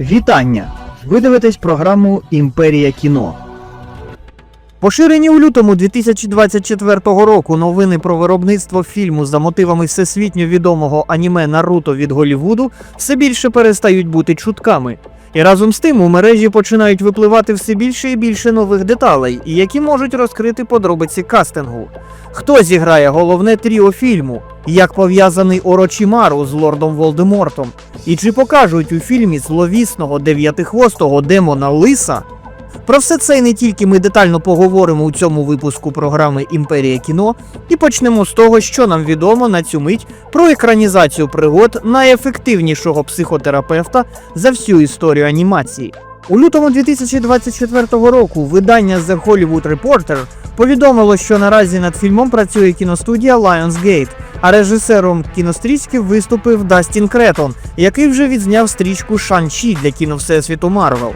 Вітання! Ви дивитесь програму Імперія кіно. Поширені у лютому 2024 року новини про виробництво фільму за мотивами всесвітньо відомого аніме Наруто від Голівуду все більше перестають бути чутками. І разом з тим у мережі починають випливати все більше і більше нових деталей, які можуть розкрити подробиці кастингу. Хто зіграє головне тріо фільму? Як пов'язаний Орочімару з лордом Волдемортом? І чи покажуть у фільмі зловісного дев'ятихвостого демона Лиса? Про все це і не тільки ми детально поговоримо у цьому випуску програми Імперія кіно і почнемо з того, що нам відомо на цю мить про екранізацію пригод найефективнішого психотерапевта за всю історію анімації. У лютому 2024 року видання The Hollywood Reporter повідомило, що наразі над фільмом працює кіностудія Lionsgate, а режисером кінострічки виступив Дастін Кретон, який вже відзняв стрічку Шан-Чі для кіновсесвіту Марвел.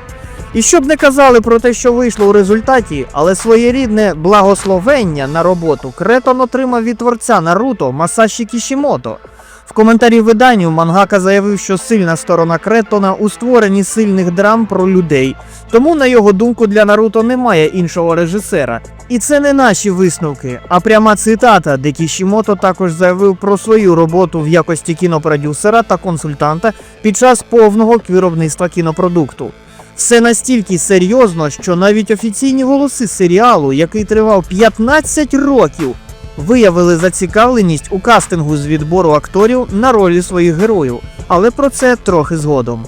І щоб не казали про те, що вийшло у результаті, але своєрідне благословення на роботу Кретон отримав від творця Наруто Масаші Кішімото. В коментарі виданню Мангака заявив, що сильна сторона Кретона у створенні сильних драм про людей. Тому, на його думку, для Наруто немає іншого режисера. І це не наші висновки, а пряма цитата, де Кішімото також заявив про свою роботу в якості кінопродюсера та консультанта під час повного виробництва кінопродукту. Все настільки серйозно, що навіть офіційні голоси серіалу, який тривав 15 років, виявили зацікавленість у кастингу з відбору акторів на ролі своїх героїв, але про це трохи згодом.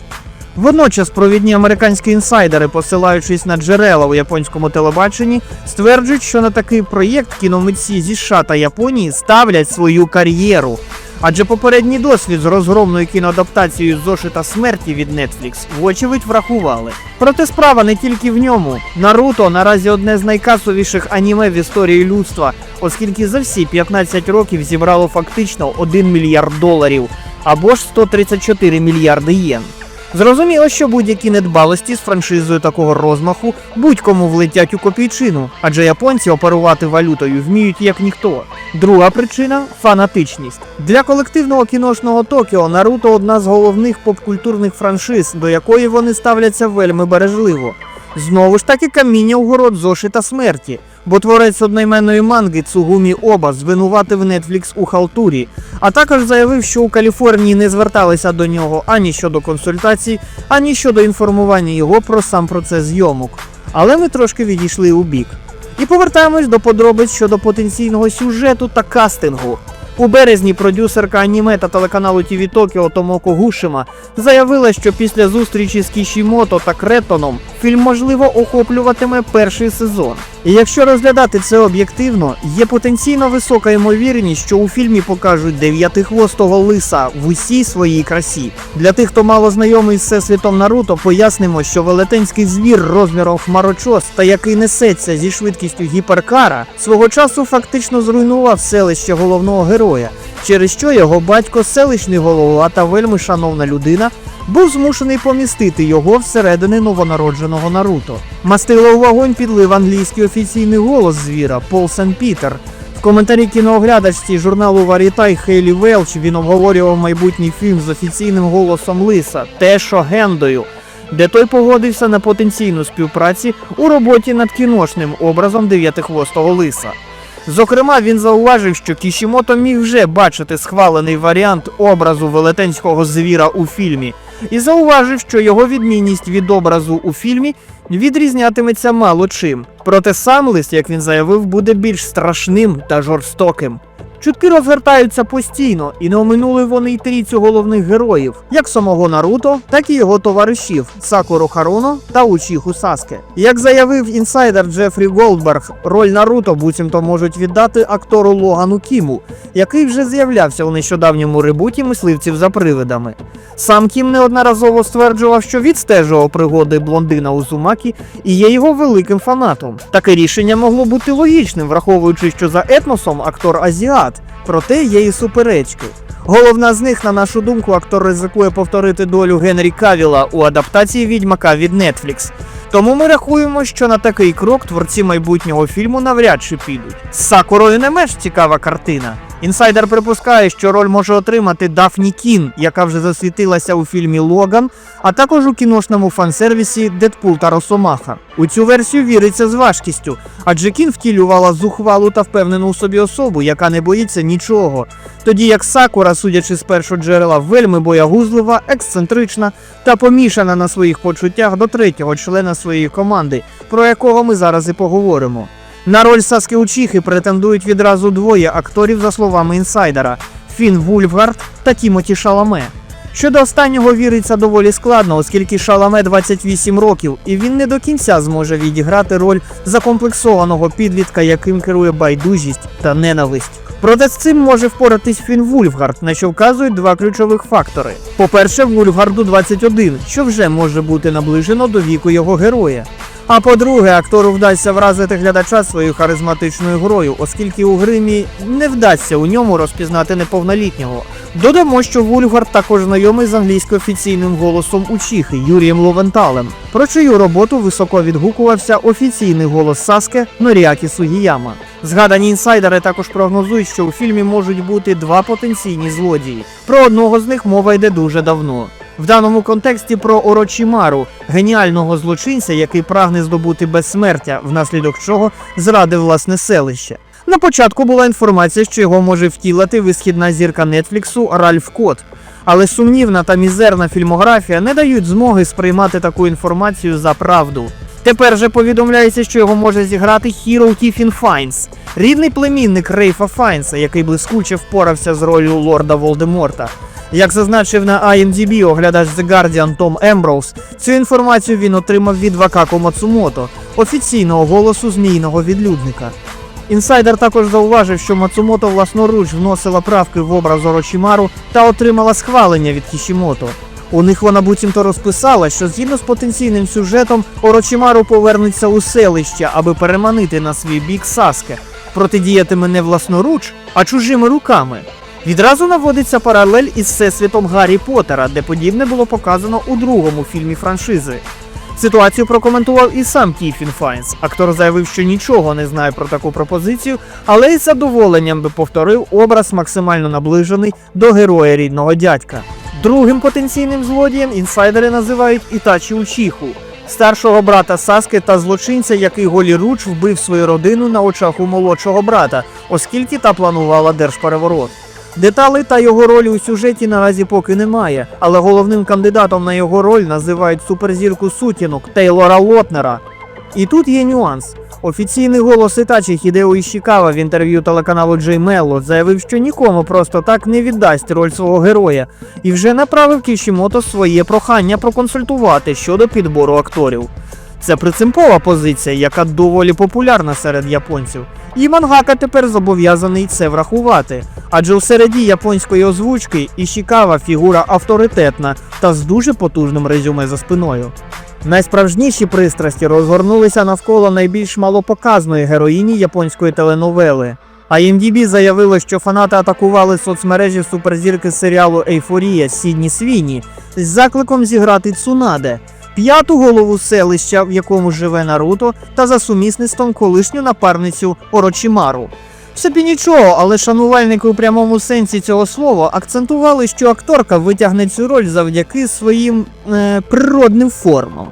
Водночас провідні американські інсайдери, посилаючись на джерела у японському телебаченні, стверджують, що на такий проєкт кіномитці зі США та Японії ставлять свою кар'єру. Адже попередній досвід з розгромною кіноадаптацією зошита смерті від Netflix вочевидь врахували. Проте справа не тільки в ньому. Наруто наразі одне з найкасовіших аніме в історії людства, оскільки за всі 15 років зібрало фактично 1 мільярд доларів або ж 134 мільярди єн. Зрозуміло, що будь-які недбалості з франшизою такого розмаху будь-кому влетять у копійчину, адже японці оперувати валютою вміють як ніхто. Друга причина фанатичність. Для колективного кіношного Токіо Наруто одна з головних попкультурних франшиз, до якої вони ставляться вельми бережливо. Знову ж таки каміння у город зошита смерті, бо творець одноіменної манги Цугумі Оба звинуватив Netflix у халтурі, а також заявив, що у Каліфорнії не зверталися до нього ані щодо консультацій, ані щодо інформування його про сам процес зйомок. Але ми трошки відійшли у бік. І повертаємось до подробиць щодо потенційного сюжету та кастингу. У березні продюсерка аніме та телеканалу TV Tokyo Томоко Гушима заявила, що після зустрічі з Кішімото та Кретоном фільм можливо охоплюватиме перший сезон. І якщо розглядати це об'єктивно, є потенційно висока ймовірність, що у фільмі покажуть дев'ятихвостого лиса в усій своїй красі. Для тих, хто мало знайомий з всесвітом Наруто, пояснимо, що велетенський звір розміром хмарочос та який несеться зі швидкістю гіперкара, свого часу фактично зруйнував селище головного героя, через що його батько, селищний голова та вельми шановна людина, був змушений помістити його всередини новонародженого Наруто. Мастило у вогонь підлив англійський офіційний голос звіра Пол Сен Пітер. В коментарі кінооглядачці журналу Варітай Хейлі Велч він обговорював майбутній фільм з офіційним голосом Лиса Тешо Гендою, де той погодився на потенційну співпраці у роботі над кіношним образом дев'ятихвостого лиса. Зокрема, він зауважив, що Кішімото міг вже бачити схвалений варіант образу велетенського звіра у фільмі, і зауважив, що його відмінність від образу у фільмі відрізнятиметься мало чим. Проте сам лист, як він заявив, буде більш страшним та жорстоким. Чутки розгортаються постійно, і не оминули вони й трійцю головних героїв, як самого Наруто, так і його товаришів Сакуру Харуно та Учіху Саске. Як заявив інсайдер Джефрі Голдберг, роль Наруто буцімто можуть віддати актору Логану Кіму, який вже з'являвся у нещодавньому ребуті мисливців за привидами. Сам Кім неодноразово стверджував, що відстежував пригоди блондина Узумакі і є його великим фанатом. Таке рішення могло бути логічним, враховуючи, що за етносом актор азіат, проте є і суперечки. Головна з них, на нашу думку, актор ризикує повторити долю Генрі Кавіла у адаптації відьмака від Netflix. Тому ми рахуємо, що на такий крок творці майбутнього фільму навряд чи підуть. З Сакурою не менш цікава картина. Інсайдер припускає, що роль може отримати Дафні Кін, яка вже засвітилася у фільмі Логан, а також у кіношному фан-сервісі Дедпул та Росомаха. У цю версію віриться з важкістю, адже Кін втілювала зухвалу та впевнену у собі особу, яка не боїться нічого. Тоді як Сакура, судячи з першого джерела, вельми боягузлива, ексцентрична та помішана на своїх почуттях до третього члена своєї команди, про якого ми зараз і поговоримо. На роль Саски Учіхи претендують відразу двоє акторів, за словами інсайдера: Фін Вульфгард та Тімоті Шаламе. Щодо останнього віриться доволі складно, оскільки Шаламе 28 років, і він не до кінця зможе відіграти роль закомплексованого підлітка, яким керує байдужість та ненависть. Проте з цим може впоратись Фін Вульфгард, на що вказують два ключових фактори. По-перше, Вульфгарду 21, що вже може бути наближено до віку його героя. А по-друге, актору вдасться вразити глядача своєю харизматичною грою, оскільки у гримі не вдасться у ньому розпізнати неповнолітнього. Додамо, що Вульфгард також знайомий з англійсько-офіційним голосом Учіхи Юрієм Ловенталем, про чию роботу високо відгукувався офіційний голос Саске Норіакі Сугіяма. Згадані інсайдери також прогнозують, що у фільмі можуть бути два потенційні злодії. Про одного з них мова йде дуже давно. В даному контексті про Орочімару, геніального злочинця, який прагне здобути безсмертя, внаслідок чого зрадив власне селище. На початку була інформація, що його може втілити висхідна зірка Нетфліксу Ральф Кот. Але сумнівна та мізерна фільмографія не дають змоги сприймати таку інформацію за правду. Тепер же повідомляється, що його може зіграти Хіро Тіфін Файнс, рідний племінник Рейфа Файнса, який блискуче впорався з ролью лорда Волдеморта. Як зазначив на IMDb оглядач The Guardian Том Емброуз, цю інформацію він отримав від Вакако Мацумото, офіційного голосу змійного відлюдника. Інсайдер також зауважив, що Мацумото власноруч вносила правки в образ Орочімару та отримала схвалення від Кішімото. У них вона буцімто розписала, що згідно з потенційним сюжетом Орочімару повернеться у селище, аби переманити на свій бік Саске, протидіятиме не власноруч, а чужими руками. Відразу наводиться паралель із всесвітом Гаррі Поттера, де подібне було показано у другому фільмі франшизи. Ситуацію прокоментував і сам Тіфін Файнс. Актор заявив, що нічого не знає про таку пропозицію, але із задоволенням би повторив образ максимально наближений до героя рідного дядька. Другим потенційним злодієм інсайдери називають Ітачі Учіху, старшого брата Саски та злочинця, який голіруч вбив свою родину на очах у молодшого брата, оскільки та планувала держпереворот. Деталей та його ролі у сюжеті наразі поки немає, але головним кандидатом на його роль називають суперзірку сутінок Тейлора Лотнера. І тут є нюанс. Офіційний голос Ітачі Хідео Ішікава в інтерв'ю телеканалу Джей Мелло заявив, що нікому просто так не віддасть роль свого героя, і вже направив Кішімото своє прохання проконсультувати щодо підбору акторів. Це принципова позиція, яка доволі популярна серед японців. І мангака тепер зобов'язаний це врахувати. Адже у середі японської озвучки Ішікава фігура авторитетна та з дуже потужним резюме за спиною. Найсправжніші пристрасті розгорнулися навколо найбільш малопоказної героїні японської теленовели. А IMDb заявило, що фанати атакували соцмережі суперзірки серіалу Ейфорія Сідні Свіні з закликом зіграти Цунаде, п'яту голову селища, в якому живе Наруто, та за сумісництвом колишню напарницю Орочімару. Собі нічого, але шанувальники у прямому сенсі цього слова акцентували, що акторка витягне цю роль завдяки своїм е, природним формам.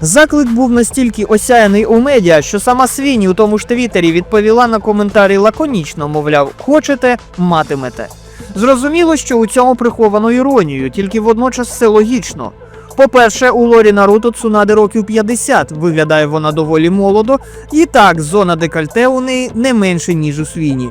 Заклик був настільки осяяний у медіа, що сама Свіні у тому ж твіттері відповіла на коментарі лаконічно, мовляв, хочете, матимете. Зрозуміло, що у цьому приховано іронію, тільки водночас все логічно. По-перше, у Лорі Наруто Цунаде років 50, виглядає вона доволі молодо, і так, зона декольте у неї не менше, ніж у свіні.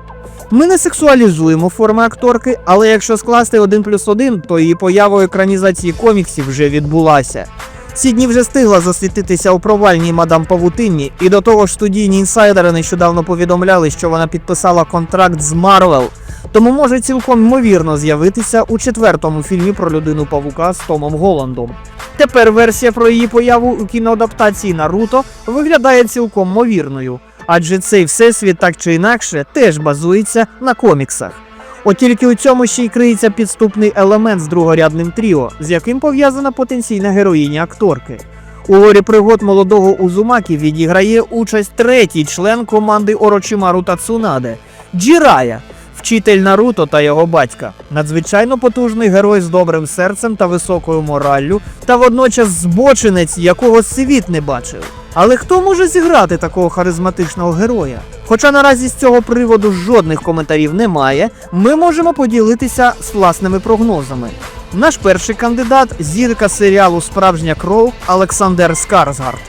Ми не сексуалізуємо форми акторки, але якщо скласти один плюс один, то її поява у екранізації коміксів вже відбулася. Сідні вже встигла засвітитися у провальній мадам Павутинні, і до того ж студійні інсайдери нещодавно повідомляли, що вона підписала контракт з Марвел, тому може цілком ймовірно з'явитися у четвертому фільмі про людину павука з Томом Голландом. Тепер версія про її появу у кіноадаптації Наруто виглядає цілком ймовірною, адже цей всесвіт так чи інакше теж базується на коміксах. От тільки у цьому ще й криється підступний елемент з другорядним тріо, з яким пов'язана потенційна героїня акторки. У лорі пригод молодого Узумакі відіграє участь третій член команди Орочимару та Цунаде Джірая, Вчитель Наруто та його батька. Надзвичайно потужний герой з добрим серцем та високою мораллю, та водночас збочинець, якого світ не бачив. Але хто може зіграти такого харизматичного героя? Хоча наразі з цього приводу жодних коментарів немає, ми можемо поділитися з власними прогнозами. Наш перший кандидат зірка серіалу Справжня кров Олександр Скарсгард.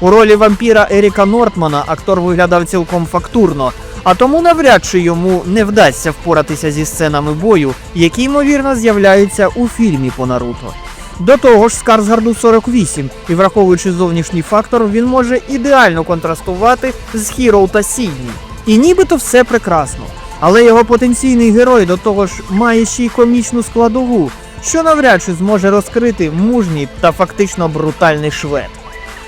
У ролі вампіра Еріка Нортмана актор виглядав цілком фактурно, а тому навряд чи йому не вдасться впоратися зі сценами бою, які ймовірно з'являються у фільмі по Наруто. До того ж, Скарсгарду 48, і враховуючи зовнішній фактор, він може ідеально контрастувати з Хіроу та Сідні. І нібито все прекрасно. Але його потенційний герой до того ж має ще й комічну складову, що навряд чи зможе розкрити мужній та фактично брутальний швед.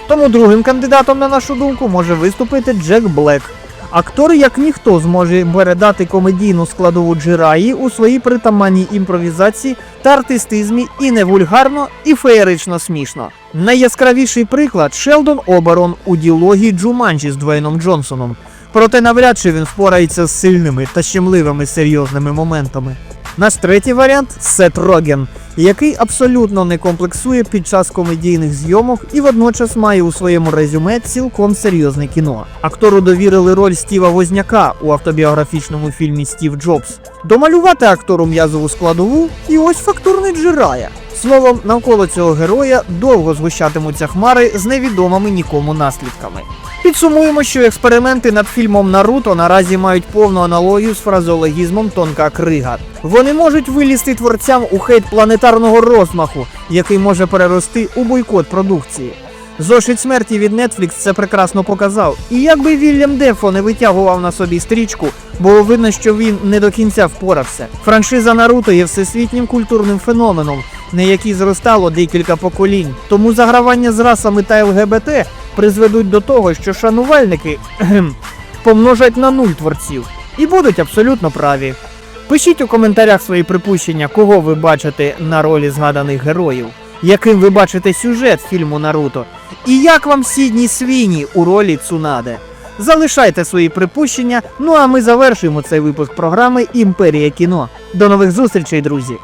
Тому другим кандидатом, на нашу думку, може виступити Джек Блек. Актор, як ніхто, зможе передати комедійну складову Джираї у своїй притаманній імпровізації та артистизмі і не вульгарно, і феєрично смішно. Найяскравіший приклад Шелдон Оберон у діалогії Джуманджі з Двейном Джонсоном. Проте навряд чи він впорається з сильними та щемливими серйозними моментами. Наш третій варіант Сет Роген, який абсолютно не комплексує під час комедійних зйомок і водночас має у своєму резюме цілком серйозне кіно. Актору довірили роль Стіва Возняка у автобіографічному фільмі Стів Джобс. Домалювати актору м'язову складову і ось фактурний Джирая. Словом, навколо цього героя довго згущатимуться хмари з невідомими нікому наслідками. Підсумуємо, що експерименти над фільмом Наруто наразі мають повну аналогію з фразеологізмом Тонка Крига. Вони можуть вилізти творцям у хейт планетарного розмаху, який може перерости у бойкот продукції. Зошит смерті від Netflix це прекрасно показав. І якби Вільям Дефо не витягував на собі стрічку, було видно, що він не до кінця впорався. Франшиза Наруто є всесвітнім культурним феноменом, на який зростало декілька поколінь. Тому загравання з расами та ЛГБТ призведуть до того, що шанувальники помножать на нуль творців і будуть абсолютно праві. Пишіть у коментарях свої припущення, кого ви бачите на ролі згаданих героїв, яким ви бачите сюжет фільму Наруто, і як вам Сідні Свіні у ролі Цунаде. Залишайте свої припущення, ну а ми завершуємо цей випуск програми Імперія кіно. До нових зустрічей, друзі!